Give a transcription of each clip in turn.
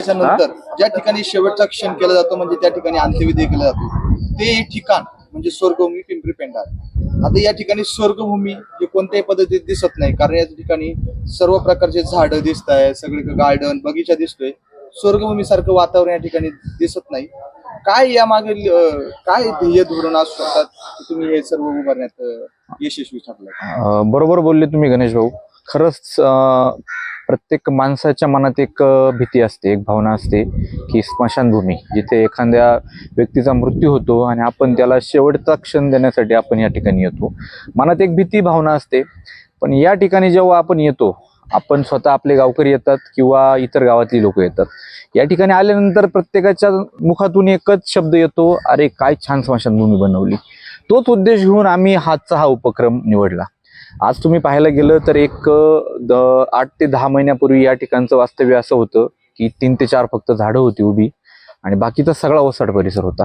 त्याच्यानंतर ज्या ठिकाणी शेवटचा क्षण केला जातो म्हणजे त्या ठिकाणी अंत्यविधी केला जातो ते ठिकाण म्हणजे स्वर्गभूमी पिंपरी पेंडा आता या ठिकाणी स्वर्गभूमी हे कोणत्याही पद्धतीत दिसत नाही कारण या ठिकाणी सर्व प्रकारचे झाडं दिसत आहे सगळीकडे गार्डन बगीचा दिसतोय. स्वर्गभूमी सारखं वातावरण या ठिकाणी दिसत नाही. काय या मागे काय ध्येय धोरण असू शकतात तुम्ही हे सर्व उभारण्यात यशस्वी ठरलं बरोबर बोलले तुम्ही गणेश भाऊ. खरंच प्रत्येक माणसाच्या मनात एक भीती असते एक भावना असते की स्मशानभूमी जिथे एखाद्या व्यक्तीचा मृत्यू होतो आणि आपण त्याला शेवटचा क्षण देण्यासाठी आपण या ठिकाणी येतो. मनात एक भीती भावना असते पण या ठिकाणी जेव्हा आपण येतो आपण स्वतः आपले गावकरी येतात किंवा इतर गावातली लोक येतात. या ठिकाणी आल्यानंतर प्रत्येकाच्या मुखातून एकच शब्द येतो अरे काय छान स्मशानभूमी बनवली. तोच उद्देश घेऊन आम्ही हातचा हा उपक्रम निवडला. आज तुम्ही पाहायला गेलं तर एक द- आठ ते दहा महिन्यापूर्वी या ठिकाणचं वास्तव्य असं होतं की तीन ते चार फक्त झाडं होती उभी आणि बाकीचा सगळा ओसाड परिसर होता.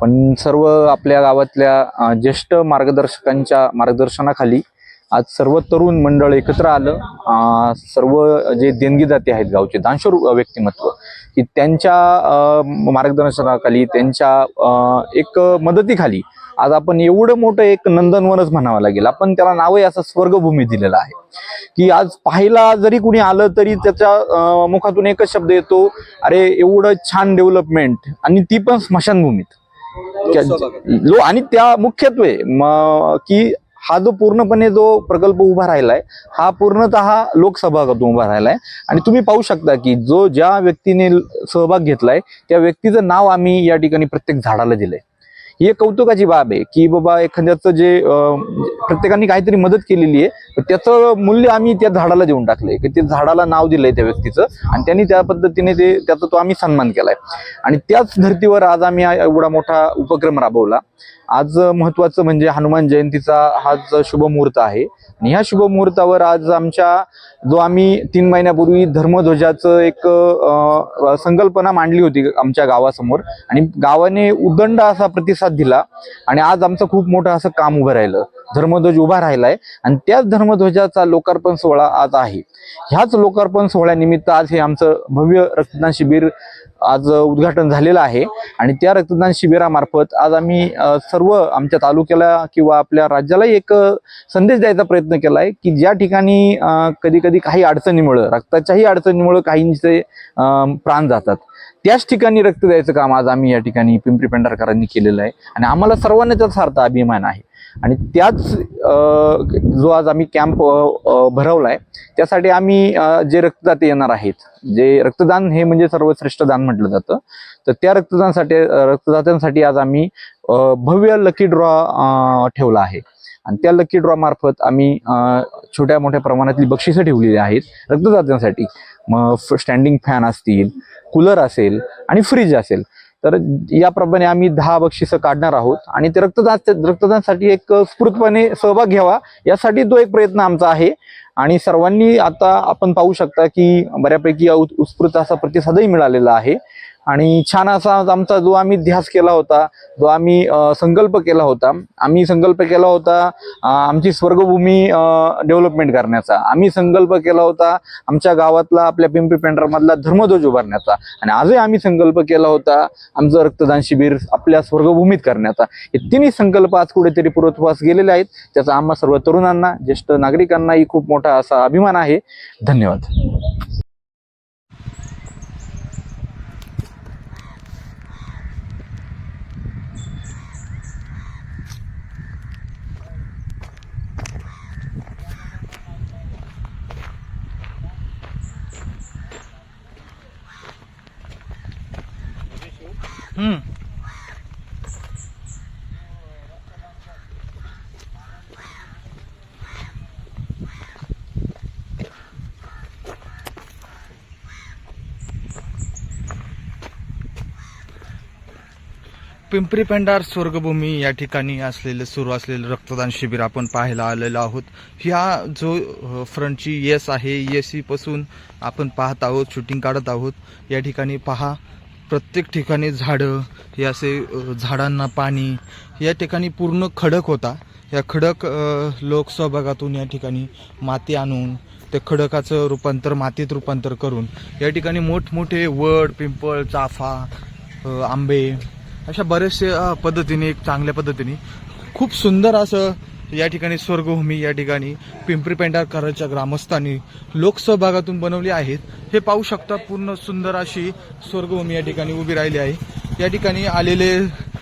पण सर्व आपल्या गावातल्या ज्येष्ठ मार्गदर्शकांच्या मार्गदर्शनाखाली आज सर्व तरुण मंडळ एकत्र आलं. सर्व जे देणगीदाते आहेत गावचे दानशूर व्यक्तिमत्व की त्यांच्या मार्गदर्शनाखाली त्यांच्या एक मदतीखाली आज आपण एवढं मोठं एक नंदनवनच म्हणावं लागेल. आपण त्याला नावही असं स्वर्गभूमी दिलेलं आहे. की आज पाहायला जरी कुणी आलं तरी त्याच्या मुखातून एकच शब्द येतो अरे एवढं छान डेव्हलपमेंट. आणि ती पण स्मशानभूमीत. आणि त्या मुख्यत्वे की हा जो पूर्णपणे जो प्रकल्प उभा राहिलाय हा पूर्णतः लोकसभागातून उभा राहिलाय. आणि तुम्ही पाहू शकता की जो ज्या व्यक्तीने सहभाग घेतलाय त्या व्यक्तीचं नाव आम्ही या ठिकाणी प्रत्येक झाडाला दिलंय. ही एक कौतुकाची बाब आहे की बाबा एखाद्याचं जे अं, प्रत्येकाने काहीतरी मदत केलेली आहे त्याचं मूल्य आम्ही त्या झाडाला देऊन टाकलंय. की ते झाडाला नाव दिलंय त्या व्यक्तीचं आणि त्यांनी त्या पद्धतीने ते त्याचा तो आम्ही सन्मान केलाय. आणि त्याच धर्तीवर आज आम्ही एवढा मोठा उपक्रम राबवला. आज महत्वाचं म्हणजे हनुमान जयंतीचा हाच शुभ मुहूर्त आहे. आणि ह्या शुभ मुहूर्तावर आज आमच्या जो आम्ही तीन महिन्यापूर्वी धर्मध्वजाचं एक संकल्पना मांडली होती आमच्या गावासमोर. आणि गावाने उदंड असा प्रतिसाद दिला. आणि आज आमचं खूप मोठं असं काम उभं राहिलं. धर्मध्वज उभा राहिलाय आणि त्याच धर्मध्वजाचा लोकार्पण सोहळा आज आहे. ह्याच लोकार्पण सोहळ्यानिमित्त आज हे आमचं भव्य रक्तदान शिबिर आज उद्घाटन झालेलं आहे. आणि त्या रक्तदान शिबिरामार्फत आज आम्ही सर्व आमच्या तालुक्याला किंवा आपल्या राज्यालाही एक संदेश द्यायचा प्रयत्न केला आहे की ज्या ठिकाणी कधी कधी काही अडचणीमुळं रक्ताच्याही अडचणीमुळं काहींचे प्राण जातात. त्याच ठिकाणी रक्त द्यायचं काम आज आम्ही या ठिकाणी पिंपरी पेंढारकरांनी केलेलं आहे. आणि आम्हाला सर्वांना त्याचा सार्थ अभिमान आहे. आणि त्याच जो आज आम्ही कॅम्प भरवला आहे त्यासाठी आम्ही जे रक्तदाते येणार आहेत जे रक्तदान हे म्हणजे सर्वश्रेष्ठ दान म्हटलं जातं तर त्या रक्तदानासाठी रक्तदात्यांसाठी आज आम्ही भव्य लकी ड्रॉ ठेवला आहे. आणि त्या लकी ड्रॉ मार्फत आम्ही छोट्या मोठ्या प्रमाणातली बक्षिसं ठेवलेली आहेत रक्तदात्यांसाठी. मग स्टँडिंग फॅन असतील कूलर असेल आणि फ्रीज असेल. तर याप्रमाणे आम्ही दहा बक्षिसं काढणार आहोत. आणि ते रक्तदान रक्तदानासाठी एक स्फूर्तपणे सहभाग घ्यावा यासाठी तो एक प्रयत्न आमचा आहे. आणि सर्वांनी आता आपण पाहू शकता की बऱ्यापैकी उत्स्फूर्त असा प्रतिसादही मिळालेला आहे. आणि छान असा आमचा जो आम्ही ध्यास केला होता जो आम्ही संकल्प केला होता आम्ही संकल्प केला होता आमची स्वर्गभूमी डेव्हलपमेंट करण्याचा. आम्ही संकल्प केला होता आमच्या गावातला आपल्या पिंपरी पेंढरमधला धर्मध्वज उभारण्याचा. आणि आजही आम्ही संकल्प केला होता आमचं रक्तदान शिबिर आपल्या स्वर्गभूमीत करण्याचा. हे तिन्ही संकल्प आज कुठेतरी पूर्वत्वास गेलेले आहेत. त्याचा आम्हा सर्व तरुणांना ज्येष्ठ नागरिकांनाही खूप मोठा असा अभिमान आहे. धन्यवाद. पिंपरी पेंडार स्वर्गभूमी या ठिकाणी असलेलं सुरू असलेलं रक्तदान शिबिर आपण पाहायला आलेलो आहोत. ह्या जो फ्रंटची येस आहे येसीपासून आपण पाहत आहोत शूटिंग काढत आहोत. या ठिकाणी पहा प्रत्येक ठिकाणी झाडं हे असे झाडांना पाणी या ठिकाणी पूर्ण खडक होता. या खडक लोकसहभागातून या ठिकाणी माती आणून त्या खडकाचं रूपांतर मातीत रूपांतर करून या ठिकाणी मोठमोठे वड पिंपळ चाफा आंबे अशा बऱ्याचशा पद्धतीने एक चांगल्या पद्धतीने खूप सुंदर असं या ठिकाणी स्वर्गभूमी या ठिकाणी पिंपरी पेंढारकरांच्या ग्रामस्थांनी लोकसहभागातून बनवली आहेत. हे पाहू शकता पूर्ण सुंदर अशी स्वर्गभूमी या ठिकाणी उभी राहिली आहे. या ठिकाणी आलेले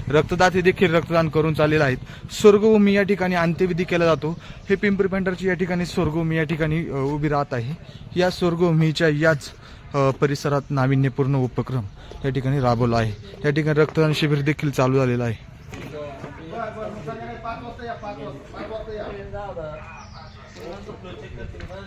रक्तदाते देखील रक्तदान करून चाललेले आहेत. स्वर्गभूमी या ठिकाणी अंत्यविधी केला जातो. हे पिंपरी पेंढारची या ठिकाणी स्वर्गभूमी या ठिकाणी उभी राहत आहे. या स्वर्गभूमीच्या याच परिसरात नाविन्यपूर्ण उपक्रम या ठिकाणी राबवला आहे. या ठिकाणी रक्तदान शिबिर देखील चालू झालेलं आहे.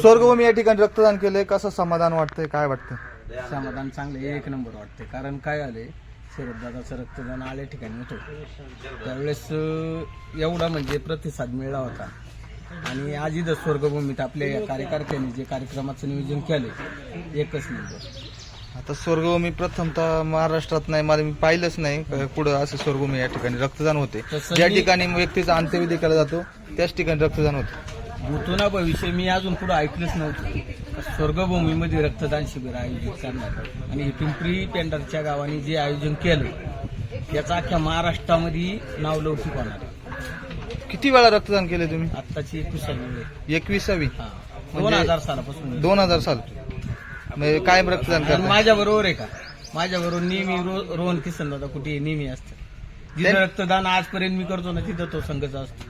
स्वर्गभूमी या ठिकाणी रक्तदान केलंय. कसं समाधान वाटतंय? काय वाटतं समाधान चांगले एक नंबर वाटते कारण काय आले शरददादाचं रक्तदान आल्या ठिकाणी होतो. त्यावेळेस अं, एवढा म्हणजे प्रतिसाद मिळाला होता. आणि आज इथं स्वर्गभूमीत आपल्या या कार्यकर्त्यांनी जे कार्यक्रमाचं नियोजन केले एकच नंबर. आता स्वर्गभूमी प्रथमतः महाराष्ट्रात नाही मला मी पाहिलंच नाही. क- कुठं असं स्वर्गभूमी या ठिकाणी रक्तदान होते. तसं ज्या मी- ठिकाणी व्यक्तीचा अंत्यविधी केला जातो त्याच ठिकाणी रक्तदान होते. भूतोना भविष्य मी अजून पुढे ऐकलंच नव्हतं. स्वर्गभूमीमध्ये रक्तदान शिबिर आयोजित करणार. आणि पिंपरी पेंढरच्या गावाने जे आयोजन केलं याचा अख्ख्या महाराष्ट्रामध्ये नाव लौकिक होणार. किती वेळा रक्तदान केले तुम्ही? आत्ताची एकविसावी वेळ. एकविसावी? हा. दोन म्हणजे- हजार सालापासून. दोन हजार साल. म्हणजे कायम रक्तदान आणि करता माझ्या बरोबर आहे का? माझ्या बरोबर नेहमी रो- रोहन किसन दादा कुठे नेहमी असतं जिथं रक्तदान आजपर्यंत मी करतो ना तिथं तो संघच असतो.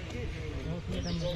给他们都